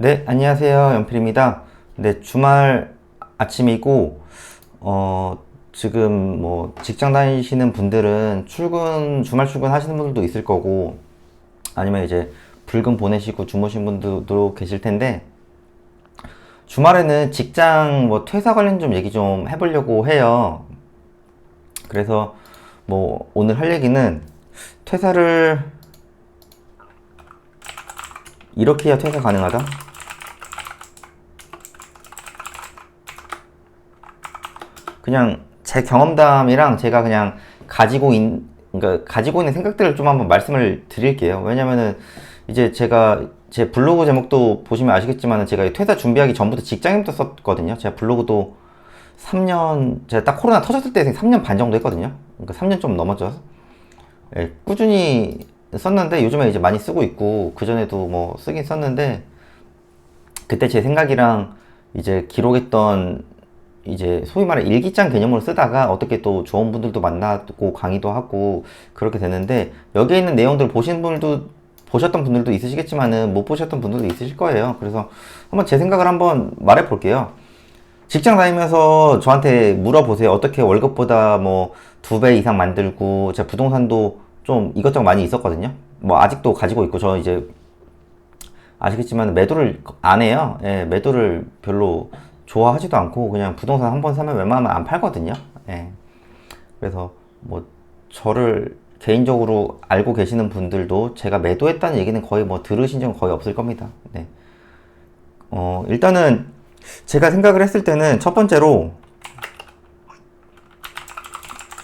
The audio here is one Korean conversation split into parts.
네, 안녕하세요. 연필입니다. 네, 주말 아침이고, 어, 지금 뭐 직장 다니시는 분들은 출근, 주말 출근 하시는 분들도 있을 거고, 아니면 이제 불금 보내시고 주무신 분들도 계실 텐데, 주말에는 직장 뭐 퇴사 관련 좀 얘기 좀 해보려고 해요. 그래서 뭐 오늘 할 얘기는 퇴사를 이렇게 해야 퇴사 가능하다? 그냥 제 경험담이랑 제가 그냥 가지고 있, 그러니까 가지고 있는 생각들을 좀 한번 말씀을 드릴게요. 왜냐면은 이제 제가 제 블로그 제목도 보시면 아시겠지만 제가 이 퇴사 준비하기 전부터 직장인부터 썼거든요. 제가 블로그도 3년, 제가 딱 코로나 터졌을 때 3년 반 정도 했거든요. 그러니까 3년 좀 넘었죠. 예, 꾸준히 썼는데 요즘에 이제 많이 쓰고 있고 그 전에도 뭐 쓰긴 썼는데 그때 제 생각이랑 이제 기록했던 이제 소위 말해 일기장 개념으로 쓰다가 어떻게 또 좋은 분들도 만나고 강의도 하고 그렇게 되는데 여기에 있는 내용들 보신 분들도 보셨던 분들도 있으시겠지만은 못 보셨던 분들도 있으실 거예요. 그래서 한번 제 생각을 한번 말해 볼게요. 직장 다니면서 저한테 물어보세요. 어떻게 월급보다 뭐 두 배 이상 만들고 제가 부동산도 좀 이것저것 많이 있었거든요. 뭐 아직도 가지고 있고 저 이제 아시겠지만 매도를 안 해요. 예, 매도를 별로 좋아하지도 않고 그냥 부동산 한 번 사면 웬만하면 안 팔거든요. 예. 그래서 뭐 저를 개인적으로 알고 계시는 분들도 제가 매도했다는 얘기는 거의 뭐 들으신 적은 거의 없을 겁니다. 네. 어, 일단은 제가 생각을 했을 때는 첫 번째로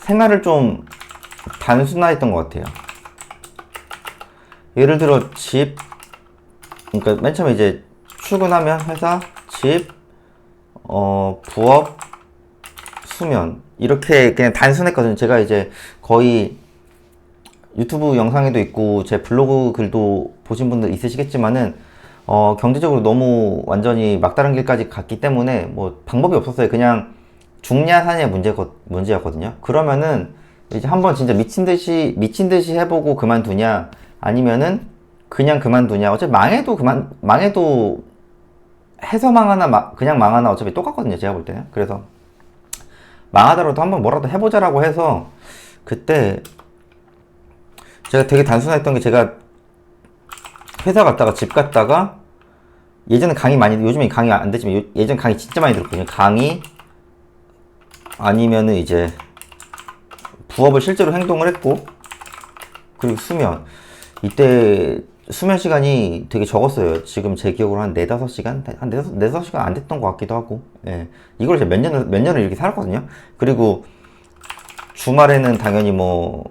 생활을 좀 단순화했던 것 같아요. 예를 들어 집, 그러니까 맨 처음에 이제 출근하면 회사, 집, 어, 부업, 수면 이렇게 그냥 단순했거든요. 제가 이제 거의 유튜브 영상에도 있고 제 블로그 글도 보신 분들 있으시겠지만은 어, 경제적으로 너무 완전히 막다른 길까지 갔기 때문에 뭐 방법이 없었어요. 그냥 사냐 문제거, 문제였거든요. 그러면은 이제 한번 진짜 미친 듯이 미친 듯이 해보고 그만두냐 아니면은 그냥 그만두냐 어차피 망해도 그만 망해도 해서 망하나 마- 그냥 망하나 어차피 똑같거든요. 제가 볼 때는 그래서 망하더라도 한번 뭐라도 해보자라고 해서 그때 제가 되게 단순했던 게 제가 회사 갔다가 집 갔다가 예전에 강의 많이 요즘에 강의 안 되지만 요- 예전 강의 진짜 많이 들었거든요. 강의 아니면은 이제 부업을 실제로 행동을 했고 그리고 수면 이때 수면 시간이 되게 적었어요. 지금 제 기억으로 한 4, 5시간? 한 4, 5, 시간 안 됐던 것 같기도 하고 예. 이걸 제가 몇 년을 몇 년을 이렇게 살았거든요. 그리고 주말에는 당연히 뭐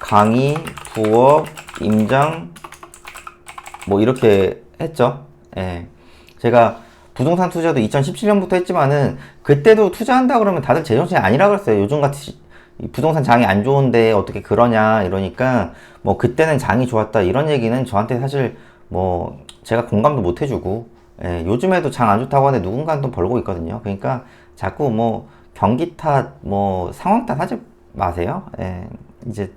강의, 부업, 임장 뭐 이렇게 했죠. 예. 제가 부동산 투자도 2017년부터 했지만은 그때도 투자한다 그러면 다들 제정신이 아니라 그랬어요. 요즘 같이 이 부동산 장이 안 좋은데 어떻게 그러냐 이러니까 뭐 그때는 장이 좋았다 이런 얘기는 저한테 사실 뭐 제가 공감도 못 해주고 예, 요즘에도 장 안 좋다고 하는데 누군가는 돈 벌고 있거든요. 그러니까 자꾸 뭐 경기 탓, 뭐 상황 탓 하지 마세요. 예, 이제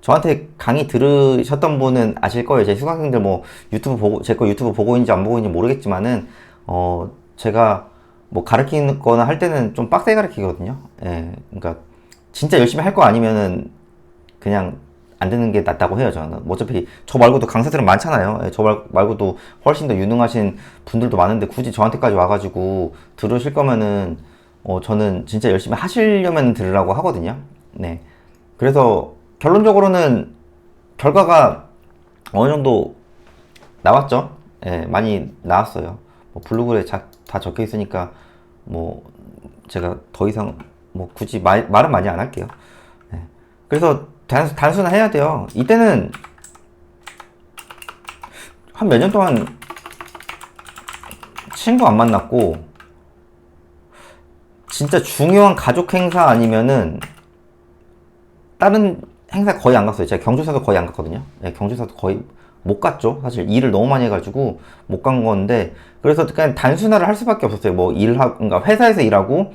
저한테 강의 들으셨던 분은 아실 거예요. 제 수강생들 뭐 유튜브 보고 제 거 유튜브 보고 있는지 안 보고 있는지 모르겠지만은 어 제가 뭐 가르치거나 할 때는 좀 빡세게 가르치거든요. 예, 그러니까 진짜 열심히 할 거 아니면은 그냥 안 되는 게 낫다고 해요. 저는 뭐 어차피 저 말고도 강사들은 많잖아요. 예, 저 말, 말고도 훨씬 더 유능하신 분들도 많은데 굳이 저한테까지 와가지고 들으실 거면은 어 저는 진짜 열심히 하시려면 들으라고 하거든요. 네. 그래서 결론적으로는 결과가 어느 정도 나왔죠. 예, 많이 나왔어요. 뭐 블로그에 자, 다 적혀 있으니까 뭐 제가 더 이상 뭐 굳이 말, 말은 많이 안 할게요. 예. 그래서 단, 단순해야 돼요. 이때는 한 몇 년 동안 친구 안 만났고 진짜 중요한 가족 행사 아니면은 다른 행사 거의 안 갔어요. 제가 경주사도 거의 안 갔거든요. 네, 경주사도 거의 못 갔죠. 사실 일을 너무 많이 해가지고 못 간 건데 그래서 그냥 단순화를 할 수밖에 없었어요. 뭐 일하고 그러니까 회사에서 일하고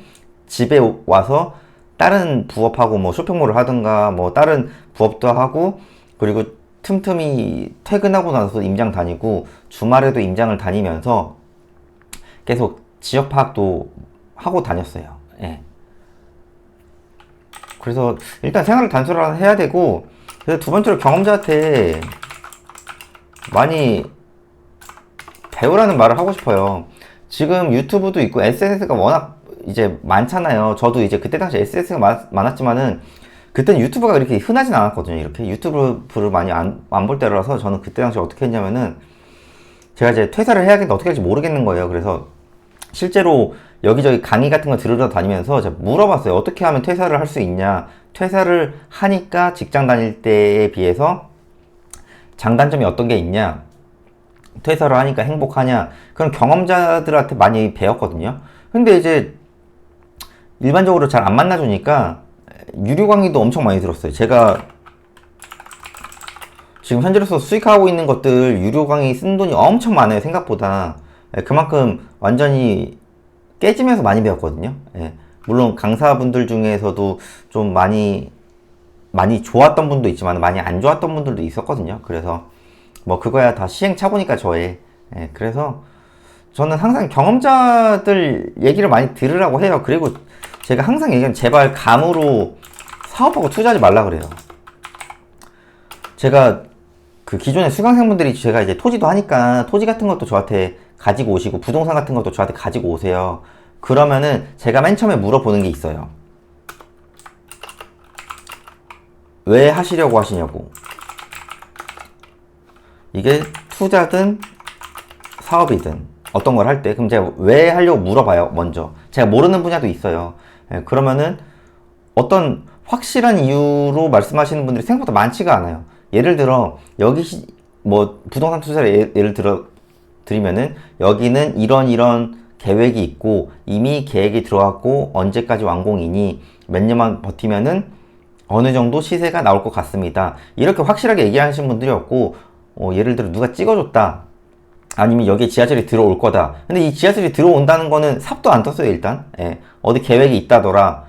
집에 와서 다른 부업하고 뭐 쇼핑몰을 하든가 뭐 다른 부업도 하고 그리고 틈틈이 퇴근하고 나서 임장 다니고 주말에도 임장을 다니면서 계속 지역 파악도 하고 다녔어요. 예. 그래서 일단 생활을 단순화 해야 되고 그래서 두 번째로 경험자한테 많이 배우라는 말을 하고 싶어요. 지금 유튜브도 있고 SNS가 워낙 이제 많잖아요. 저도 이제 그때 당시 SNS가 많았지만은 그때는 유튜브가 이렇게 흔하진 않았거든요. 이렇게 유튜브를 많이 안 볼 때라서 저는 그때 당시 어떻게 했냐면은 제가 이제 퇴사를 해야겠는데 어떻게 할지 모르겠는 거예요. 그래서 실제로 여기저기 강의 같은 거 들으러 다니면서 제가 물어봤어요. 어떻게 하면 퇴사를 할 수 있냐? 퇴사를 하니까 직장 다닐 때에 비해서 장단점이 어떤 게 있냐? 퇴사를 하니까 행복하냐? 그런 경험자들한테 많이 배웠거든요. 근데 이제 일반적으로 잘 안 만나주니까 유료 강의도 엄청 많이 들었어요. 제가 지금 현재로서 수익하고 있는 것들 유료 강의 쓴 돈이 엄청 많아요. 생각보다. 예, 그만큼 완전히 깨지면서 많이 배웠거든요. 예. 물론 강사분들 중에서도 좀 많이 많이 좋았던 분도 있지만 많이 안 좋았던 분들도 있었거든요. 그래서 뭐 그거야 다 시행착오니까 저의 예. 그래서 저는 항상 경험자들 얘기를 많이 들으라고 해요. 그리고 제가 항상 얘기하는 제발 감으로 사업하고 투자하지 말라 그래요. 제가 그 기존의 수강생분들이 제가 이제 토지도 하니까 토지 같은 것도 저한테 가지고 오시고 부동산 같은 것도 저한테 가지고 오세요. 그러면은 제가 맨 처음에 물어보는 게 있어요. 왜 하시려고 하시냐고. 이게 투자든 사업이든 어떤 걸 할 때 그럼 제가 왜 하려고 물어봐요 먼저 제가 모르는 분야도 있어요 예, 그러면은 어떤 확실한 이유로 말씀하시는 분들이 생각보다 많지가 않아요 예를 들어 여기 시, 뭐 부동산 투자를 예, 를 들어 드리면은 여기는 이런 이런 계획이 있고 이미 계획이 들어왔고 언제까지 완공이니 몇 년만 버티면은 어느 정도 시세가 나올 것 같습니다. 이렇게 확실하게 얘기하시는 분들이 없고 어, 예를 들어 누가 찍어줬다. 아니면 여기에 지하철이 들어올 거다. 근데 이 지하철이 들어온다는 거는 삽도 안 떴어요, 일단. 예. 어디 계획이 있다더라.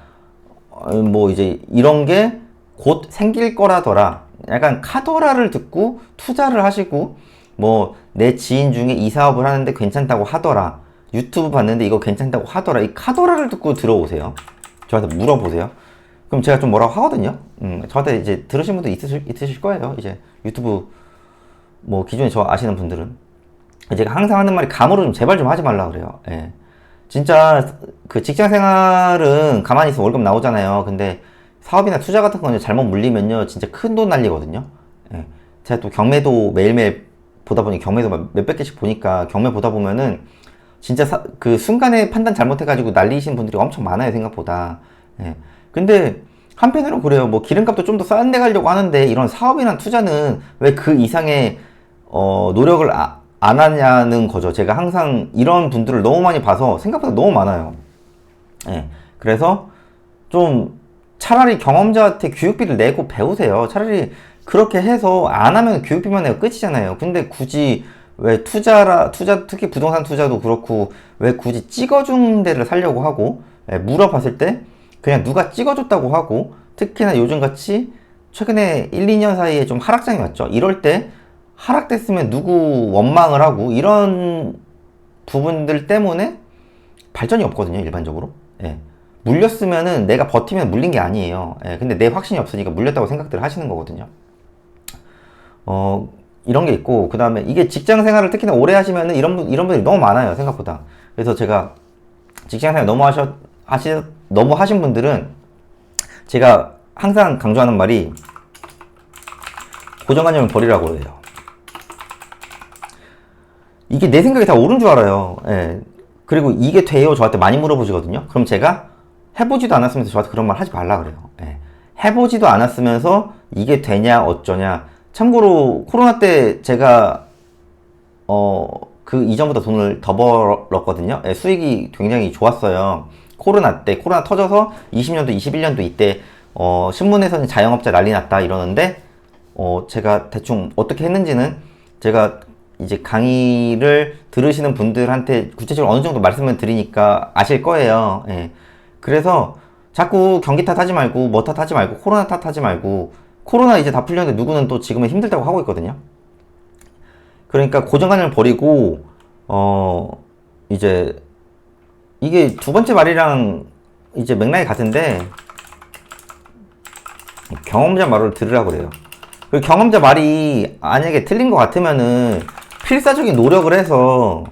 어, 뭐 이제 이런 게 곧 생길 거라더라. 약간 카더라를 듣고 투자를 하시고 뭐 내 지인 중에 이 사업을 하는데 괜찮다고 하더라. 유튜브 봤는데 이거 괜찮다고 하더라. 이 카더라를 듣고 들어오세요. 저한테 물어보세요. 그럼 제가 좀 뭐라고 하거든요. 음, 저한테 이제 들으신 분도 있으실, 있으실 거예요. 이제 유튜브 뭐 기존에 저 아시는 분들은. 제가 항상 하는 말이 감으로 좀 제발 좀 하지 말라 그래요. 예. 진짜 그 직장 생활은 가만히 있으면 월급 나오잖아요. 근데 사업이나 투자 같은 거는 잘못 물리면요. 진짜 큰 돈 날리거든요. 예. 제가 또 경매도 매일매일 보다 보니 경매도 몇백 개씩 보니까 경매 보다 보면은 진짜 사, 그 순간에 판단 잘못해가지고 날리신 분들이 엄청 많아요. 생각보다. 예. 근데 한편으로 그래요. 뭐 기름값도 좀 더 싼 데 가려고 하는데 이런 사업이나 투자는 왜 그 이상의 어, 노력을 아, 안 하냐는 거죠. 제가 항상 이런 분들을 너무 많이 봐서 생각보다 너무 많아요. 예. 그래서 좀 차라리 경험자한테 교육비를 내고 배우세요. 차라리 그렇게 해서 안 하면 교육비만 내고 끝이잖아요. 근데 굳이 왜 투자라, 투자, 특히 부동산 투자도 그렇고 왜 굳이 찍어준 데를 살려고 하고 예, 물어봤을 때 그냥 누가 찍어줬다고 하고 특히나 요즘 같이 최근에 1, 2년 사이에 좀 하락장이 왔죠. 이럴 때 하락됐으면 누구 원망을 하고 이런 부분들 때문에 발전이 없거든요 일반적으로. 예. 물렸으면은 내가 버티면 물린 게 아니에요. 예. 근데 내 확신이 없으니까 물렸다고 생각들을 하시는 거거든요. 어 이런 게 있고 그 다음에 이게 직장 생활을 특히나 오래 하시면은 이런 분 이런 분들이 너무 많아요 생각보다. 그래서 제가 직장 생활 너무 하셔 하시 너무 하신 분들은 제가 항상 강조하는 말이 고정관념을 버리라고 해요 이게 내 생각이 다 옳은 줄 알아요. 예. 그리고 이게 돼요? 저한테 많이 물어보시거든요. 그럼 제가 해보지도 않았으면서 저한테 그런 말 하지 말라 그래요. 예. 해보지도 않았으면서 이게 되냐 어쩌냐. 참고로 코로나 때 제가 어 그 이전보다 돈을 더 벌었거든요. 예, 수익이 굉장히 좋았어요. 코로나 때 코로나 터져서 20년도 21년도 이때 어 신문에서는 자영업자 난리 났다 이러는데 어 제가 대충 어떻게 했는지는 제가 이제 강의를 들으시는 분들한테 구체적으로 어느 정도 말씀을 드리니까 아실 거예요. 예. 그래서 자꾸 경기 탓하지 말고 뭐 탓하지 말고 코로나 탓하지 말고 코로나 이제 다 풀렸는데 누구는 또 지금은 힘들다고 하고 있거든요. 그러니까 고정관념을 버리고 어 이제 이게 두 번째 말이랑 이제 맥락이 같은데 경험자 말을 들으라고 그래요. 그 경험자 말이 만약에 틀린 것 같으면은 필사적인 노력을 해서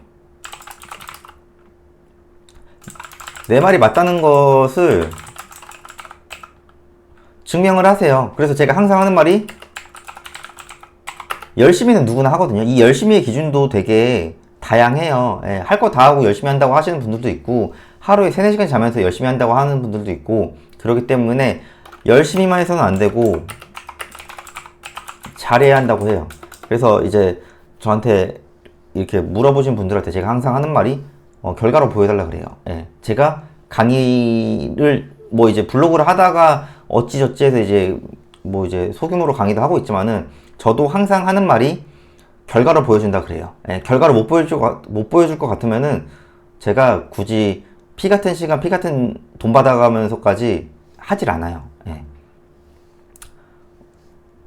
내 말이 맞다는 것을 증명을 하세요. 그래서 제가 항상 하는 말이 열심히는 누구나 하거든요. 이 열심히의 기준도 되게 다양해요. 예, 할거 다 하고 열심히 한다고 하시는 분들도 있고, 하루에 3, 4시간 자면서 열심히 한다고 하는 분들도 있고, 그렇기 때문에 열심히만 해서는 안 되고, 잘해야 한다고 해요. 그래서 이제 저한테 이렇게 물어보신 분들한테 제가 항상 하는 말이, 어, 결과로 보여달라 그래요. 예, 제가 강의를 뭐 이제 블로그를 하다가 어찌저찌 해서 이제 뭐 이제 소규모로 강의도 하고 있지만은 저도 항상 하는 말이 결과를 보여준다 그래요. 예, 결과를 못 보여줄 것, 못 보여줄 것 같으면은 제가 굳이 피 같은 시간, 피 같은 돈 받아가면서까지 하질 않아요. 예.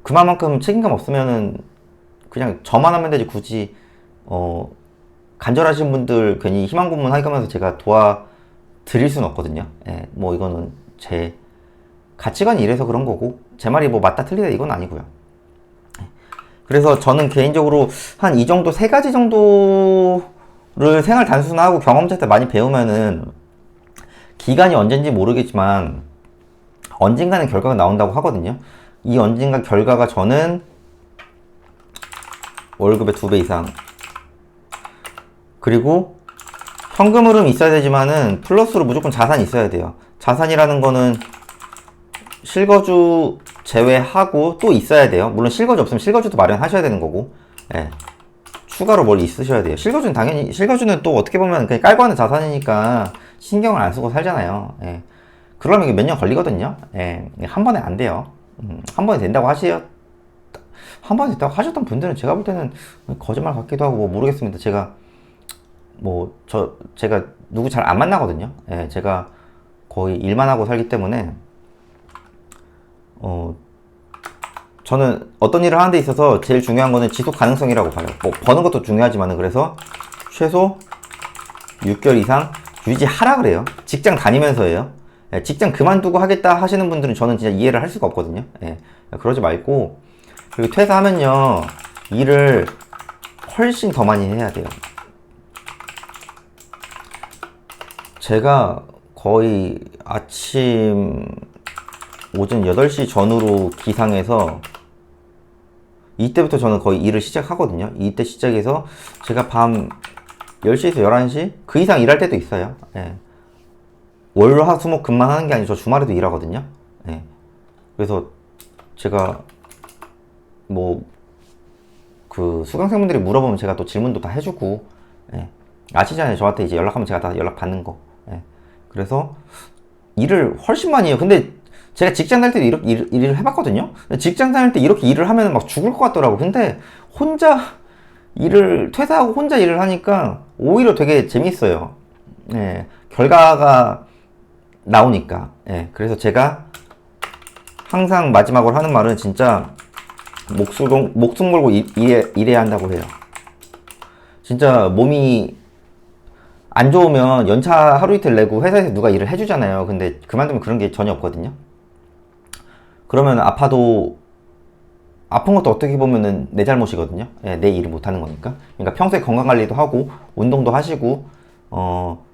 그만큼 책임감 없으면은 그냥 저만 하면 되지 굳이 어 간절하신 분들 괜히 희망 고문 하면서 제가 도와 드릴 수는 없거든요. 예, 뭐 이거는 제 가치관이 이래서 그런 거고 제 말이 뭐 맞다 틀리다 이건 아니고요. 그래서 저는 개인적으로 한 이 정도 세 가지 정도를 생활 단순화하고 경험자한테 많이 배우면은 기간이 언젠지 모르겠지만 언젠가는 결과가 나온다고 하거든요. 이 언젠가 결과가 저는 월급의 두 배 이상 그리고 현금 흐름 있어야 되지만은 플러스로 무조건 자산이 있어야 돼요. 자산이라는 거는 실거주 제외하고 또 있어야 돼요. 물론 실거주 없으면 실거주도 마련하셔야 되는 거고, 예. 추가로 뭘 있으셔야 돼요. 실거주는 당연히, 실거주는 또 어떻게 보면 그냥 깔고 하는 자산이니까 신경을 안 쓰고 살잖아요. 예. 그러면 이게 몇 년 걸리거든요. 예. 한 번에 안 돼요. 음, 한 번에 된다고 하시요. 한 번에 됐다고 하셨던 분들은 제가 볼 때는 거짓말 같기도 하고 뭐 모르겠습니다. 제가 뭐 저 제가 누구 잘 안 만나거든요. 예, 제가 거의 일만 하고 살기 때문에 어 저는 어떤 일을 하는 데 있어서 제일 중요한 거는 지속 가능성이라고 봐요. 뭐 버는 것도 중요하지만은 그래서 최소 6개월 이상 유지하라 그래요. 직장 다니면서예요. 예, 직장 그만두고 하겠다 하시는 분들은 저는 진짜 이해를 할 수가 없거든요. 예, 그러지 말고 그리고 퇴사하면요 일을 훨씬 더 많이 해야 돼요. 제가 거의 아침 오전 8시 전후로 기상해서 이때부터 저는 거의 일을 시작하거든요. 이때 시작해서 제가 밤 10시에서 11시 그 이상 일할 때도 있어요. 예. 월, 화, 수, 목 금만 하는 게 아니고 저 주말에도 일하거든요. 예. 그래서 제가 뭐 그 수강생분들이 물어보면 제가 또 질문도 다 해주고 예. 아시잖아요. 저한테 이제 연락하면 제가 다 연락 받는 거. 예. 그래서 일을 훨씬 많이 해요. 근데 제가 직장 다닐 때도 이렇게 일, 일을 해봤거든요. 직장 다닐 때 이렇게 일을 하면 막 죽을 것 같더라고. 근데 혼자 일을 퇴사하고 혼자 일을 하니까 오히려 되게 재밌어요. 예. 결과가 나오니까. 예. 그래서 제가 항상 마지막으로 하는 말은 진짜 목숨, 목숨 걸고 일, 일해, 일해야 한다고 해요. 진짜 몸이 안 좋으면 연차 하루 이틀 내고 회사에서 누가 일을 해주잖아요. 근데 그만두면 그런 게 전혀 없거든요. 그러면 아파도 아픈 것도 어떻게 보면은 내 잘못이거든요. 예, 내 일을 못하는 거니까. 그러니까 평소에 건강 관리도 하고 운동도 하시고 어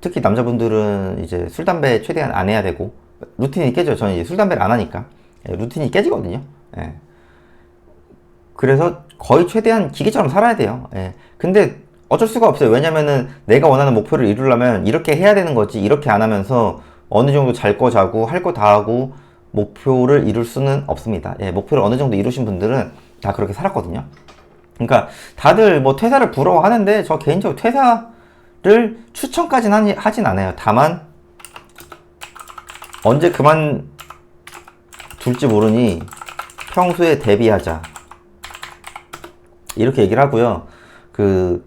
특히 남자분들은 이제 술 담배 최대한 안 해야 되고 루틴이 깨져요. 저는 이제 술 담배를 안 하니까 예, 루틴이 깨지거든요. 예. 그래서 거의 최대한 기계처럼 살아야 돼요. 예. 근데 어쩔 수가 없어요. 왜냐면은 내가 원하는 목표를 이루려면 이렇게 해야 되는 거지. 이렇게 안 하면서 어느 정도 잘 거 자고 할 거 다 하고 목표를 이룰 수는 없습니다. 예, 목표를 어느 정도 이루신 분들은 다 그렇게 살았거든요. 그러니까 다들 뭐 퇴사를 부러워하는데 저 개인적으로 퇴사를 추천까지는 하진 않아요. 다만 언제 그만 둘지 모르니 평소에 대비하자. 이렇게 얘기를 하고요. 그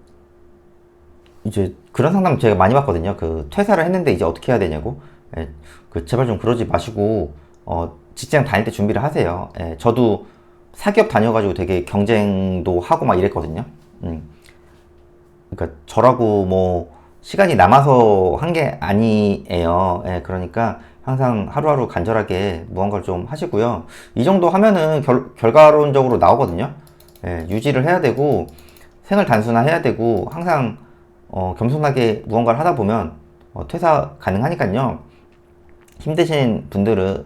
이제 그런 상담 제가 많이 받거든요. 그 퇴사를 했는데 이제 어떻게 해야 되냐고. 예, 그 제발 좀 그러지 마시고 어 직장 다닐 때 준비를 하세요. 예, 저도 사기업 다녀가지고 되게 경쟁도 하고 막 이랬거든요. 음. 그러니까 저라고 뭐 시간이 남아서 한 게 아니에요. 예, 그러니까 항상 하루하루 간절하게 무언가를 좀 하시고요. 이 정도 하면은 결, 결과론적으로 나오거든요. 예, 유지를 해야 되고 생을 단순화해야 되고 항상 어, 겸손하게 무언가를 하다 보면 어, 퇴사 가능하니까요. 힘드신 분들은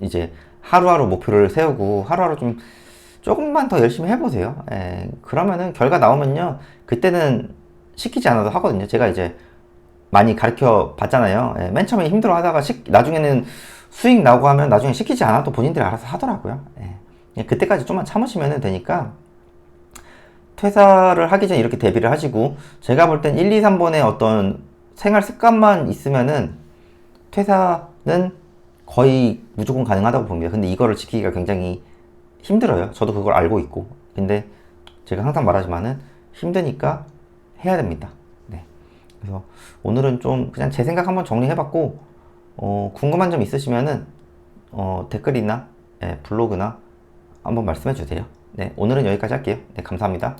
이제 하루하루 목표를 세우고 하루하루 좀 조금만 더 열심히 해보세요. 예, 그러면은 결과 나오면요. 그때는 시키지 않아도 하거든요. 제가 이제 많이 가르쳐 봤잖아요. 예, 맨 처음에 힘들어 하다가 시, 나중에는 수익 나오고 하면 나중에 시키지 않아도 본인들이 알아서 하더라고요. 예. 그때까지 좀만 참으시면 되니까 퇴사를 하기 전에 이렇게 대비를 하시고 제가 볼 땐 1, 2, 3번의 어떤 생활 습관만 있으면은 퇴사는 거의 무조건 가능하다고 봅니다. 근데 이거를 지키기가 굉장히 힘들어요. 저도 그걸 알고 있고. 근데 제가 항상 말하지만은 힘드니까 해야 됩니다. 네. 그래서 오늘은 좀 그냥 제 생각 한번 정리해봤고, 어, 궁금한 점 있으시면은, 어, 댓글이나, 예, 블로그나 한번 말씀해 주세요. 네. 오늘은 여기까지 할게요. 네. 감사합니다.